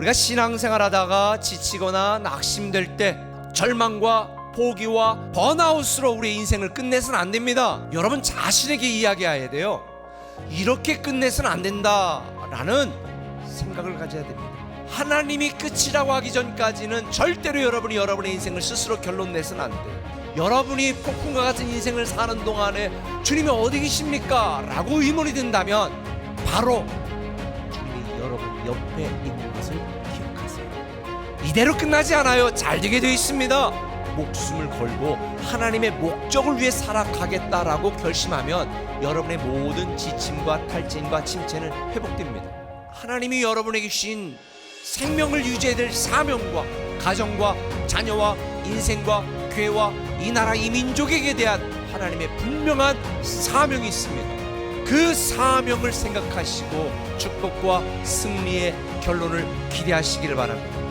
우리가 신앙생활 하다가 지치거나 낙심될 때 절망과 포기와 번아웃으로 우리의 인생을 끝내서는 안 됩니다. 여러분 자신에게 이야기해야 돼요. 이렇게 끝내서는 안 된다라는 생각을 가져야 됩니다. 하나님이 끝이라고 하기 전까지는 절대로 여러분이 여러분의 인생을 스스로 결론 내서는 안 돼요. 여러분이 폭풍과 같은 인생을 사는 동안에 주님이 어디 계십니까? 라고 의문이 든다면 바로 옆에 있는 것을 기억하세요. 이대로 끝나지 않아요. 잘 되게 되어 있습니다. 목숨을 걸고 하나님의 목적을 위해 살아가겠다라고 결심하면 여러분의 모든 지침과 탈진과 침체는 회복됩니다. 하나님이 여러분에게 주신 생명을 유지해야 될 사명과 가정과 자녀와 인생과 교회와 이 나라 이 민족에게 대한 하나님의 분명한 사명이 있습니다. 그 사명을 생각하시고 축복과 승리의 결론을 기대하시기를 바랍니다.